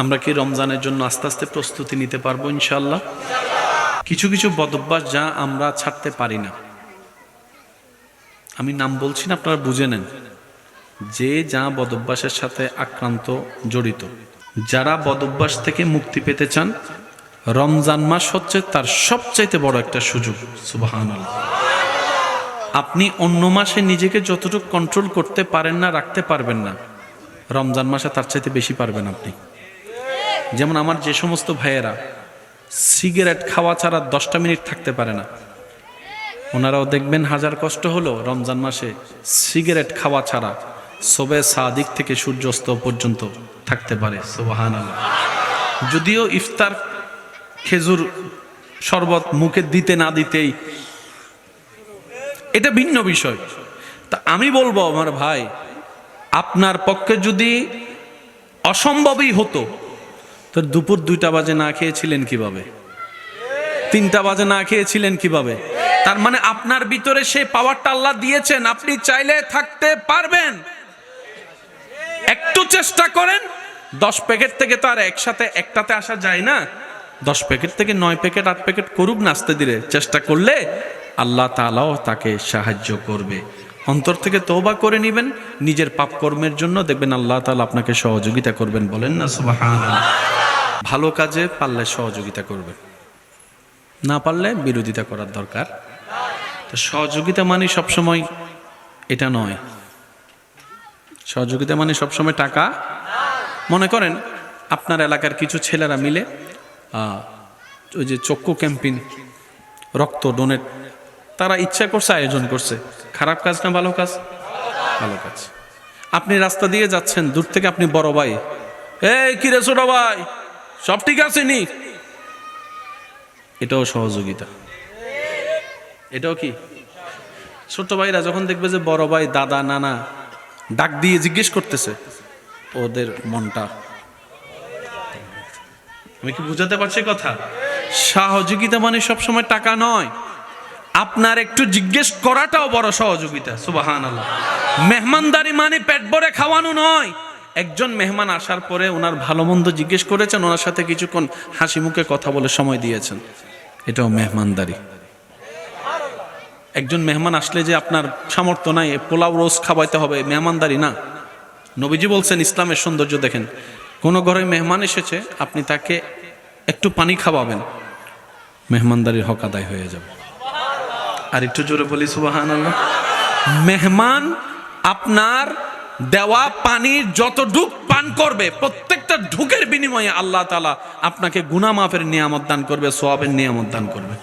আমরা কি রমজানের জন্য আস্তে আস্তে প্রস্তুতি নিতে পারব ইনশাল্লাহ কিছু কিছু বদভ্যাস যা আমরা ছাড়তে পারি না। আমি নাম বলছি না, আপনারা বুঝে নেন। যে যা বদভ্যাসের সাথে আক্রান্ত, জড়িত। যারা বদভ্যাস থেকে মুক্তি পেতে চান, রমজান মাস হচ্ছে তার সবচাইতে বড় একটা সুযোগ। আপনি অন্য মাসে নিজেকে যতটুকু কন্ট্রোল করতে পারেন না, রাখতে পারবেন না। রমজান মাসে তার চাইতে বেশি পারবেন আপনি। যেমন আমার যে সমস্ত ভাইয়েরা, সিগারেট খাওয়া ছাড়া দশটা মিনিট থাকতে পারে না। ওনারাও দেখবেন হাজার কষ্ট হলো রমজান মাসে সিগারেট খাওয়া ছাড়া সবে সাদিক থেকে সূর্যাস্ত পর্যন্ত থাকতে পারে সোবাহান যদিও ইফতার খেজুর শরবত মুখে দিতে না দিতেই এটা ভিন্ন বিষয়। তা আমি বলব আমার ভাই, আপনার পক্ষে যদি অসম্ভবই হতো তো দুপুর দুইটা বাজে না খেয়েছিলেন কীভাবে? তিনটা বাজে না খেয়েছিলেন কীভাবে? তার মানে আপনার ভিতরে সেই পাওয়ারটা আল্লাহ দিয়েছেন, আপনি চাইলে থাকতে পারবেন। একটু চেষ্টা করেন, দশ প্যাকেট থেকে তো আর একসাথে, একটাতে আসা যায় না। দশ প্যাকেট থেকে নয় প্যাকেট, আট প্যাকেট করুক নাচতে দিলে। চেষ্টা করলে আল্লাহ তালাও তাকে সাহায্য করবে। অন্তর থেকে তৌবা করে নেবেন, নিজের পাপ কর্মের জন্য দেখবেন আল্লাহ তালা আপনাকে সহযোগিতা করবেন বলেন না? ভালো কাজে পারলে সহযোগিতা করবেন। না পারলে বিরোধিতা করার দরকার। তো সহযোগিতা মানে সবসময় এটা নয়। সহযোগিতা মানে সবসময় টাকা। মনে করেন আপনার এলাকার কিছু ছেলেরা মিলে ওই যে চক্ষু ক্যাম্পিং রক্ত ডোনেট, তারা ইচ্ছা করছে, আয়োজন করছে। খারাপ কাজ না ভালো কাজ? ভালো কাজ। আপনি রাস্তা দিয়ে যাচ্ছেন, দূর থেকে আপনি বড় ভাই। এই, কি রে ছোট ভাই? সব ঠিক আছে নি? এটাও সহযোগিতা। এটাও কি? ছোট ভাইরা যখন দেখবে যে বড় ভাই, দাদা, নানা ডাক দিয়ে জিজ্ঞেস করতেছে, ওদের মনটা। আমি কি বুঝাতে পারছি কথা? সহযোগিতা মানে সবসময় টাকা নয়। আপনার একটু জিজ্ঞেস করাটাও বড় সহযোগিতা সুবাহান আল্লাহ মেহমানদারি মানে পেট ভরে খাওয়ানো নয়। একজন মেহমান আসার পরে ওনার ভালো মন্দ জিজ্ঞেস করেছেন, ওনার সাথে কিছুক্ষণ হাসি মুখে কথা বলে সময় দিয়েছেন। এটাও মেহমানদারি। একজন মেহমান আসলে যে আপনার সামর্থ্য নাই, পোলাও রোজ খাওয়াইতে হবে, মেহমানদারি না। নবীজি বলছেন, ইসলামের সৌন্দর্য দেখেন। কোনো ঘরে মেহমান এসেছে, আপনি তাকে একটু পানি খাওয়াবেন। মেহমানদারির হক আদায় হয়ে যাবে। আর একটু জোরে বলি সুবাহান আল্লাহ মেহমান আপনার দেওয়া পানির যত ঢুক পান করবে প্রত্যেকটা ঢুকের বিনিময়ে আল্লাহ তালা আপনাকে গুনা মাফের নিয়ামত দান করবে সোয়াবের নিয়ামত দান করবে।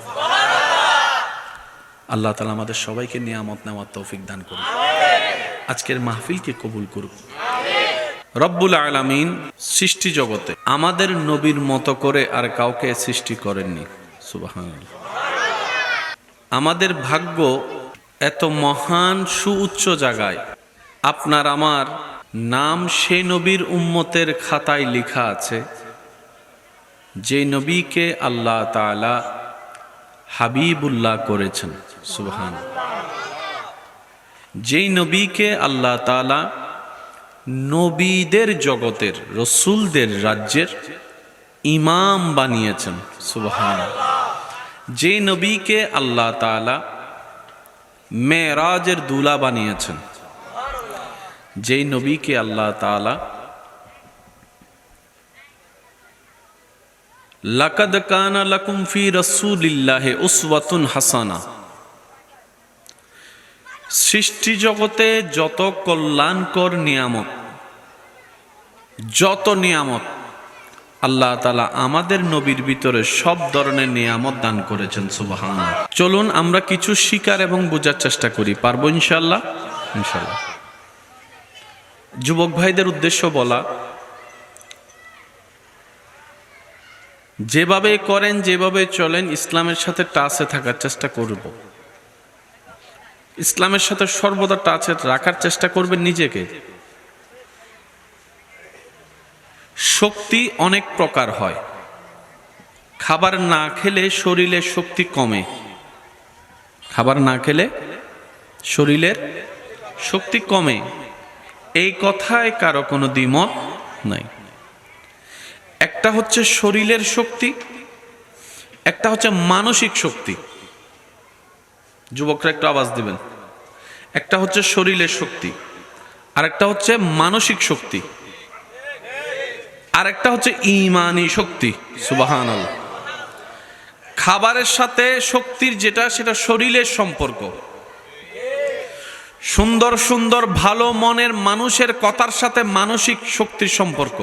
আল্লাহ তালা আমাদের সবাইকে নিয়ামত নেওয়ার তৌফিক দান করুন। আজকের মাহফিলকে কবুল করুন। রব্বুল আলামিন সৃষ্টি জগতে আমাদের নবীর মতো করে আর কাউকে সৃষ্টি করেননি। সুবাহান আমাদের ভাগ্য এত মহান সুউচ্চ জায়গায়। আপনার আমার নাম সে নবীর উম্মতের খাতায় লেখা আছে। যে নবীকে আল্লাহ তাআলা হাবিবুল্লাহ করেছেন। সুবহান যেই নবীকে আল্লাহ তাআলা নবীদের জগতের, রসুলদের রাজ্যের ইমাম বানিয়েছেন। সুবহান যে নবীকে আল্লাহ তাআলা মেরাজের দুলা বানিয়েছেন। যেই নবীকে আল্লাহ তাআলা লাকাদ কানা লাকুম ফি রাসূলিল্লাহি উসওয়াতুন হাসানা। সৃষ্টি জগতে যত কল্যাণকর নিয়ামত, যত নিয়ামত আল্লাহ তালা আমাদের নবীর ভিতরে সব ধরনের নিয়ামত দান করেছেন সুবাহান চলুন আমরা কিছু শিকার এবং বোঝার চেষ্টা করি। পারব ইনশাল্লাহ ইনশাল্লাহ যুবক ভাইদের উদ্দেশ্য বলা, যেভাবে করেন, যেভাবে চলেন, ইসলামের সাথে টাচে থাকার চেষ্টা করব। ইসলামের সাথে সর্বদা টাচে রাখার চেষ্টা করবেন নিজেকে। শক্তি অনেক প্রকার হয়। খাবার না খেলে শরীরে শক্তি কমে। খাবার না খেলে শরীরের শক্তি কমে। এই কথায় কারও কোনো দ্বিমত নাই। একটা হচ্ছে শরীরের শক্তি, একটা হচ্ছে মানসিক শক্তি। যুবকরা একটু আওয়াজ দিবেন। একটা হচ্ছে শরীরের শক্তি আর একটা হচ্ছে মানসিক শক্তি। আর একটা হচ্ছে ইমানি শক্তি সুবাহান খাবারের সাথে শক্তির যেটা, সেটা শরীরের সম্পর্ক। সুন্দর সুন্দর ভালো মনের মানুষের কথার সাথে মানসিক শক্তির সম্পর্ক।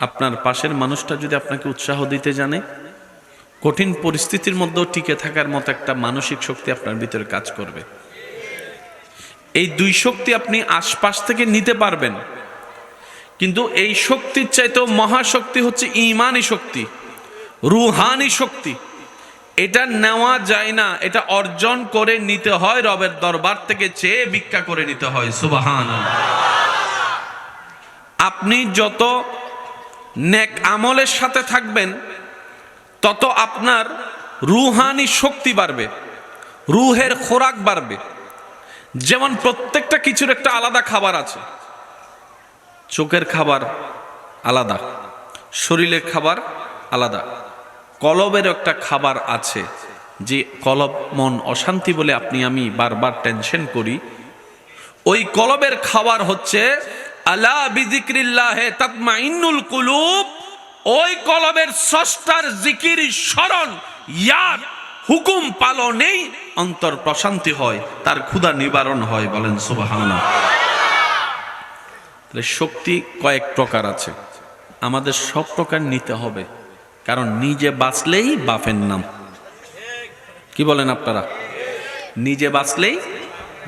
আপনার পাশের মানুষটা যদি আপনাকে উৎসাহ দিতে জানে, কঠিন পরিস্থিতির মধ্যেও টিকে থাকার মতো একটা মানসিক শক্তি আপনার ভিতরে কাজ করবে। এই দুই শক্তি আপনি আশপাশ থেকে নিতে পারবেন। কিন্তু এই শক্তির চাইতেও মহাশক্তি হচ্ছে ইমানি শক্তি, রুহানি শক্তি। এটা নেওয়া যায় না, এটা অর্জন করে নিতে হয় রবের দরবার থেকে চেয়ে ভিক্ষা করে নিতে হয় সুবাহান আপনি যত নেক আমলের সাথে থাকবেন, তত আপনার রুহানি শক্তি বাড়বে, রুহের খোরাক বাড়বে। যেমন প্রত্যেকটা কিছুর একটা আলাদা খাবার আছে চোখের খাবার আলাদা, শরীরের খাবার আলাদা। কলবের একটা খাবার আছে যে কলব মন অশান্তি বলে আপনি, আমি বারবার টেনশন করি। ওই কলবের খাবার হচ্ছে, আলা বিজিক্রিল্লাহে তাতমা ইন্নুল কুলুব। ওই কলবের স্রষ্টার জিকির স্মরণ ইয়াদ হুকুম পালনেই অন্তর প্রশান্তি হয়, তার ক্ষুধা নিবারণ হয় বলেন সুবহানা তাহলে শক্তি কয়েক প্রকার আছে। আমাদের সব প্রকার নিতে হবে, কারণ নিজে বাঁচলেই বাপের নাম। কি বলেন আপনারা? নিজে বাঁচলেই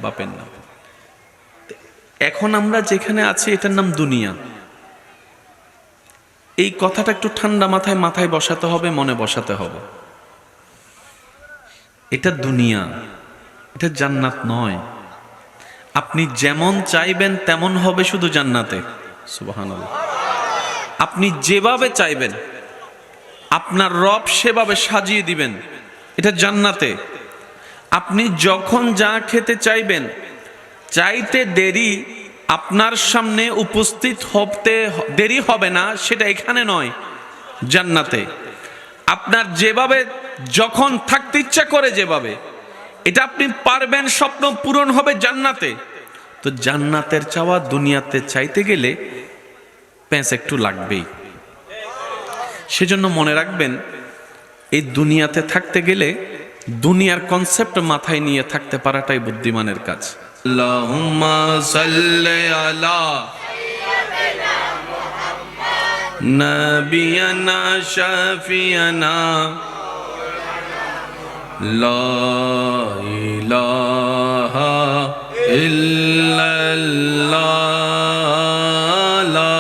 বাপের নাম। এখন আমরা যেখানে আছি, এটার নাম দুনিয়া। এই কথাটা একটু ঠান্ডা মাথায় মাথায় বসাতে হবে, মনে বসাতে হবে। এটা দুনিয়া, এটা জান্নাত নয়। আপনি যেমন চাইবেন তেমন হবে শুধু জান্নাতে। আপনি যেভাবে চাইবেন, আপনার রব সেভাবে সাজিয়ে দিবেন, এটা জান্নাতে। আপনি যখন যা খেতে চাইবেন, চাইতে দেরি আপনার সামনে উপস্থিত হতে দেরি হবে না, সেটা এখানে নয়, জান্নাতে। আপনার যেভাবে, যখন থাকতে ইচ্ছা করে যেভাবে এটা আপনি পারবেন, স্বপ্ন পূরণ হবে জান্নাতে। তো জান্নাতের চাওয়া দুনিয়াতে চাইতে গেলে প্যাঁচ একটু লাগবেই। সেজন্য মনে রাখবেন, এই দুনিয়াতে থাকতে গেলে দুনিয়ার কনসেপ্ট মাথায় নিয়ে থাকতে পারাটাই বুদ্ধিমানের কাজ। আল্লাহুম্মা সাল্লি আলা নবিয়ানা শাফিয়ানা লা ইলাহা ইল্লাল্লাহ, লা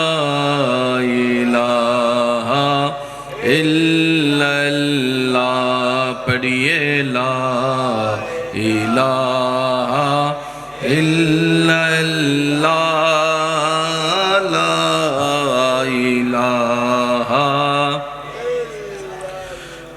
ইলাহা ইল্লাল্লাহ, পড়িয়ে লা ইলাহা ইল্লাল্লাহ, লা ইলাহা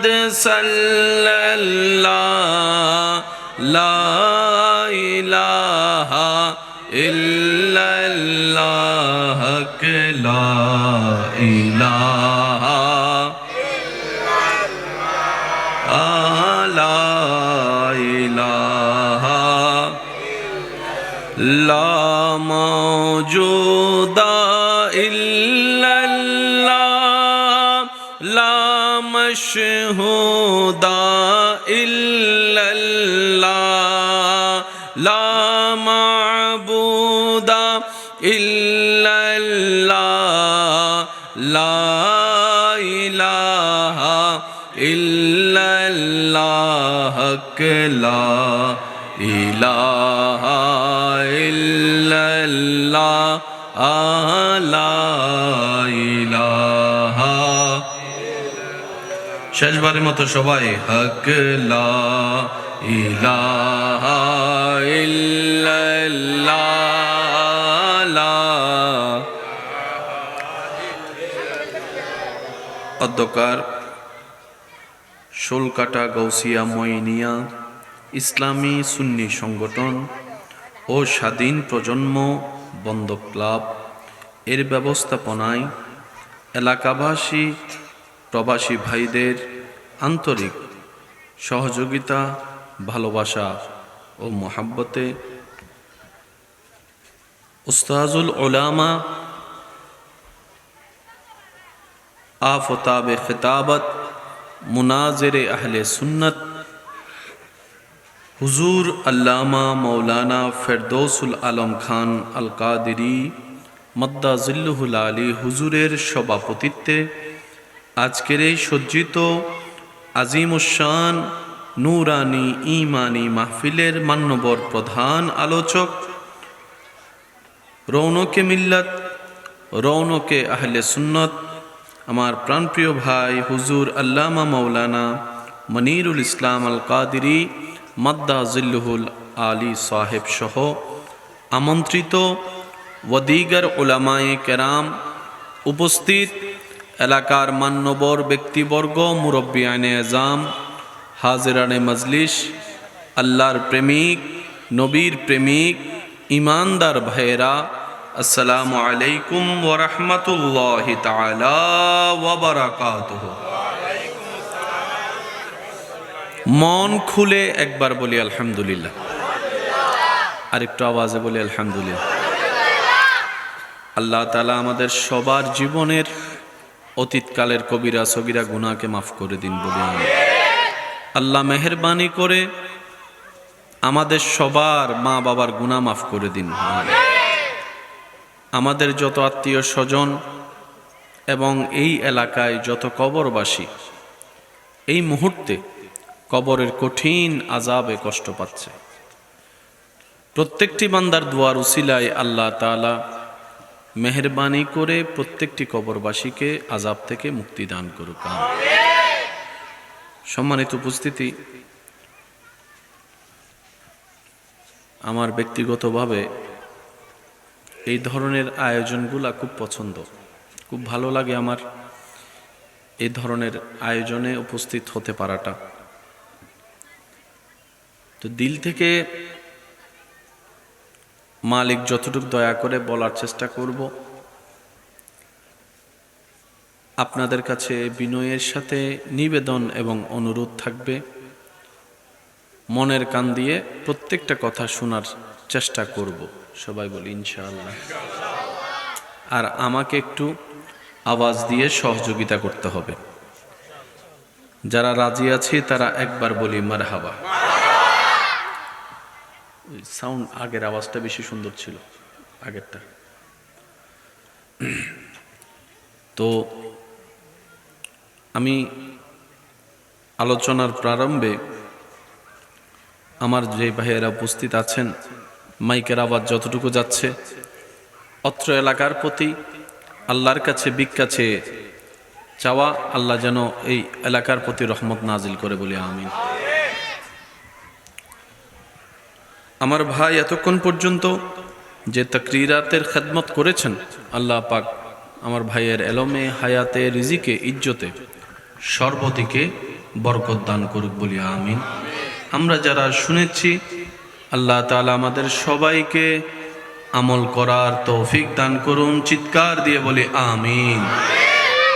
محمد صلى الله لا إله إلا الله لا إله لا إله لا موجود إلا مشهود إلا الله لا معبود إلا الله لا إله إلا الله لا إله إلا الله শেষবারের মতো সবাই, হক অধ্যকার শোলকাটা গৌসিয়া মইনিয়া ইসলামী সুন্নি সংগঠন ও স্বাধীন প্রজন্ম বন্ধ ক্লাব এর ব্যবস্থাপনায় এলাকাবাসী, প্রবাসী ভাইদের আন্তরিক সহযোগিতা, ভালোবাসা ও মোহাব্বতে উস্তাজুল ওলামা আফতাবে খেতাবত মুনাজের আহলে সুন্নত, হুজুর আল্লামা মৌলানা ফেরদৌসুল আলম খান আল কাদি জিল্লুহুল আলী হুজুরের সভাপতিত্বে আজকের এই সজ্জিত আজিমুসান নূরানি ইমানি মাহফিলের মান্যবর প্রধান আলোচক। রৌনকে মিল্লাত, রৌনকে আহলে সুন্নত, আমার প্রাণপ্রিয় ভাই হুজুর আল্লামা মৌলানা মনিরুল ইসলাম আল কাদিরি মাদ্দা জিল্লুহুল আলী সাহেব সহ আমন্ত্রিত ওদিগার ওলামায়ে কেরাম উপস্থিত এলাকার মান্যবর ব্যক্তিবর্গ, মুরব্বী আইনে এজাম হাজিরানে মজলিস, আল্লাহর প্রেমিক, নবীর প্রেমিক, ইমানদার ভাইয়েরা, আসসালামু আলাইকুম ওরহমতুল্লাহ তালা ওবরাকাতুহ মন খুলে একবার বলি আলহামদুলিল্লাহ। আরেকটু আওয়াজে বলি আলহামদুলিল্লাহ। আল্লাহ তালা আমাদের সবার জীবনের অতীতকালের কবিরা সগিরা গুনাকে মাফ করে দিন বলে আল্লাহ মেহরবানি করে আমাদের সবার মা বাবার গুনাহ মাফ করে দিন। আমাদের যত আত্মীয় স্বজন এবং এই এলাকায় যত কবরবাসী, এই মুহূর্তে কবরের কঠিন আজাবে কষ্ট পাচ্ছে। প্রত্যেকটি বান্দার দুয়ার উসিলায় আল্লাহ তালা মেহরবানি করে প্রত্যেকটি কবরবাসীকে আজাব থেকে মুক্তি দান করুক সম্মানিত উপস্থিতি, আমার ব্যক্তিগতভাবে এই ধরনের আয়োজনগুলা খুব পছন্দ। খুব ভালো লাগে আমার এই ধরনের আয়োজনে উপস্থিত হতে পারাটা। তো দিল থেকে মালিক যতটুকু দয়া করে বলার চেষ্টা করব, আপনাদের কাছে বিনয়ের সাথে নিবেদন এবং অনুরোধ থাকবে। মনের কান দিয়ে প্রত্যেকটা কথা শোনার চেষ্টা করব। সবাই বলি, ইনশাআল্লাহ। আর আমাকে একটু আওয়াজ দিয়ে সহযোগিতা করতে হবে। যারা রাজি আছে, তারা একবার বলি, মারহাবা। সাউন্ড আগের আওয়াজটা বেশি সুন্দর ছিল, আগেরটা। তো আমি আলোচনার প্রারম্ভে আমার যে ভাইয়েরা উপস্থিত আছেন, মাইকের আওয়াজ যতটুকু যাচ্ছে, অত্র এলাকার প্রতি আল্লাহর কাছে বিকাছে চাওয়া আল্লাহ যেন এই এলাকার প্রতি রহমত নাজিল করে বলি আমি আমার ভাই এতক্ষণ পর্যন্ত যে তকরিরাতের খেদমত করেছেন, আল্লাহ পাক আমার ভাইয়ের এলমে, হায়াতে, রিজিকে, ইজ্জতে সর্বদিকে বরকত দান করুক বলি, আমিন। আমরা যারা শুনেছি, আল্লাহ তালা আমাদের সবাইকে আমল করার তৌফিক দান করুন, চিৎকার দিয়ে বলি, আমিন।